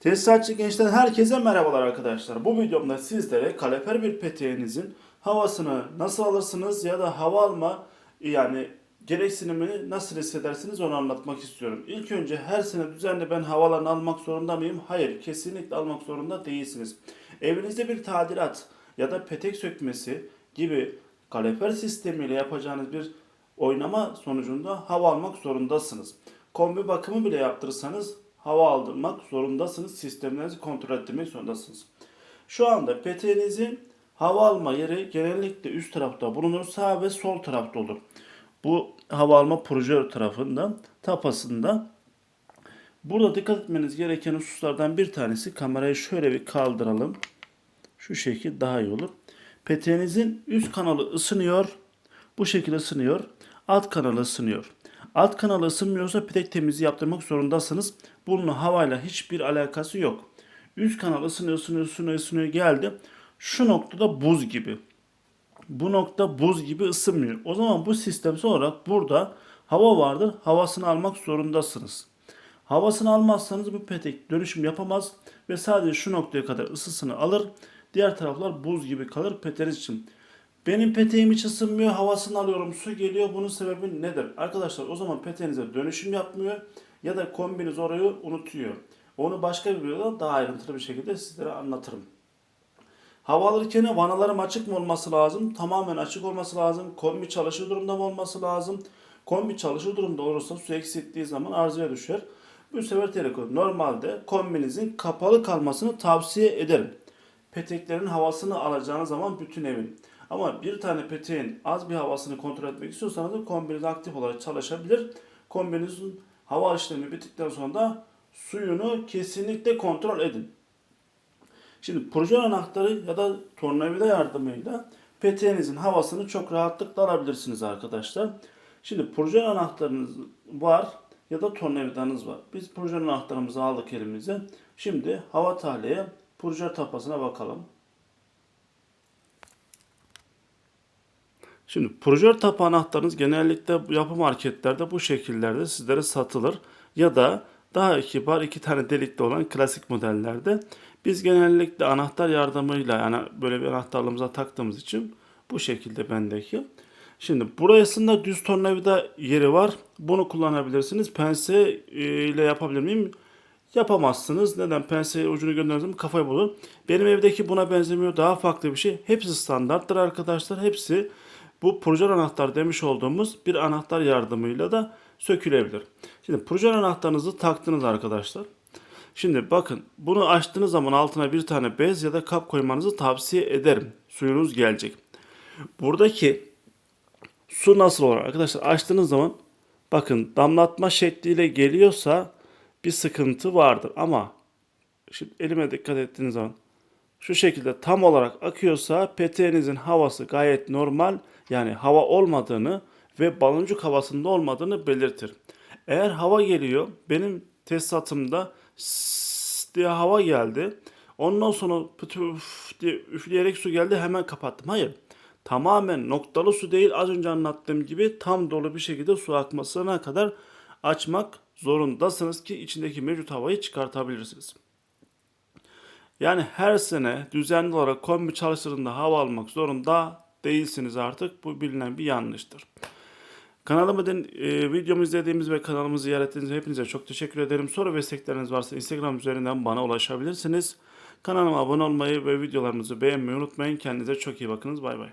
Tesisatçı gençten herkese merhabalar arkadaşlar. Bu videomda sizlere kaleper bir peteğinizin havasını nasıl alırsınız ya da hava alma yani gereksinimini nasıl hissedersiniz onu anlatmak istiyorum. İlk önce her sene düzenli ben havalarını almak zorunda mıyım? Hayır, kesinlikle almak zorunda değilsiniz. Evinizde bir tadilat ya da petek sökmesi gibi kaleper sistemiyle yapacağınız bir oynama sonucunda hava almak zorundasınız. Kombi bakımı bile yaptırırsanız hava aldırmak zorundasınız. Sistemlerinizi kontrol ettirmek zorundasınız. Şu anda peteğinizin hava alma yeri genellikle üst tarafta bulunur. Sağ ve sol tarafta olur. Bu hava alma projör tarafında, tapasında. Burada dikkat etmeniz gereken hususlardan bir tanesi kamerayı şöyle bir kaldıralım. Şu şekil daha iyi olur. Peteğinizin üst kanalı ısınıyor. Bu şekilde ısınıyor. Alt kanalı ısınıyor. Alt kanalı ısınmıyorsa petek temizliği yaptırmak zorundasınız. Bunun havayla hiçbir alakası yok. Üst kanal ısınıyor, ısınıyor, ısınıyor, ısınıyor geldi. Şu noktada buz gibi. Bu nokta buz gibi ısınmıyor. O zaman bu sistemsel olarak burada hava vardır. Havasını almak zorundasınız. Havasını almazsanız bu petek dönüşüm yapamaz ve sadece şu noktaya kadar ısısını alır. Diğer taraflar buz gibi kalır peteğiniz için. Benim peteğim hiç ısınmıyor, havasını alıyorum, su geliyor. Bunun sebebi nedir? Arkadaşlar o zaman peteğinize dönüşüm yapmıyor ya da kombiniz orayı unutuyor. Onu başka bir videoda daha ayrıntılı bir şekilde sizlere anlatırım. Hava alırken vanalarım açık mı olması lazım? Tamamen açık olması lazım. Kombi çalışır durumda mı olması lazım? Kombi çalışır durumda olursa su eksilttiği zaman arızaya düşer. Bu sefer telekom. Normalde kombinizin kapalı kalmasını tavsiye ederim. Peteklerin havasını alacağınız zaman bütün evin. Ama bir tane peteğin az bir havasını kontrol etmek istiyorsanız da kombiniz aktif olarak çalışabilir. Kombinizin hava işlemi bittikten sonra da suyunu kesinlikle kontrol edin. Şimdi proje anahtarı ya da tornavida yardımıyla peteğinizin havasını çok rahatlıkla alabilirsiniz arkadaşlar. Şimdi proje anahtarınız var ya da tornavidanız var. Biz proje anahtarımızı aldık elimize. Şimdi hava tahliye proje tapasına bakalım. Şimdi projör tapu anahtarınız genellikle yapı marketlerde bu şekillerde sizlere satılır. Ya da daha kibar iki tane delikli olan klasik modellerde. Biz genellikle anahtar yardımıyla yani böyle bir anahtarlığımıza taktığımız için bu şekilde bendeki. Şimdi burasında düz tornavida yeri var. Bunu kullanabilirsiniz. Pense e, ile yapabilir miyim? Yapamazsınız. Neden? Pense ucunu gönderdim kafayı bulur. Benim evdeki buna benzemiyor. Daha farklı bir şey. Hepsi standarttır arkadaşlar. Hepsi bu proje anahtar demiş olduğumuz bir anahtar yardımıyla da sökülebilir. Şimdi proje anahtarınızı taktınız arkadaşlar. Şimdi bakın bunu açtığınız zaman altına bir tane bez ya da kap koymanızı tavsiye ederim. Suyunuz gelecek. Buradaki su nasıl olur arkadaşlar? Açtığınız zaman bakın damlatma şekliyle geliyorsa bir sıkıntı vardır ama şimdi elime dikkat ettiğiniz zaman şu şekilde tam olarak akıyorsa peteğinizin havası gayet normal yani hava olmadığını ve baloncuk havasında olmadığını belirtir. Eğer hava geliyor benim tesisatımda diye hava geldi. Ondan sonra pütüf diye üfleyerek su geldi hemen kapattım. Hayır. Tamamen noktalı su değil az önce anlattığım gibi tam dolu bir şekilde su akmasına kadar açmak zorundasınız ki içindeki mevcut havayı çıkartabilirsiniz. Yani her sene düzenli olarak kombi çalıştığında hava almak zorunda değilsiniz artık. Bu bilinen bir yanlıştır. Kanalıma den, e, videomu izlediğimiz ve kanalımı ziyaret ettiğiniz hepinize çok teşekkür ederim. Soru ve istekleriniz varsa Instagram üzerinden bana ulaşabilirsiniz. Kanalıma abone olmayı ve videolarımızı beğenmeyi unutmayın. Kendinize çok iyi bakınız. Bay bay.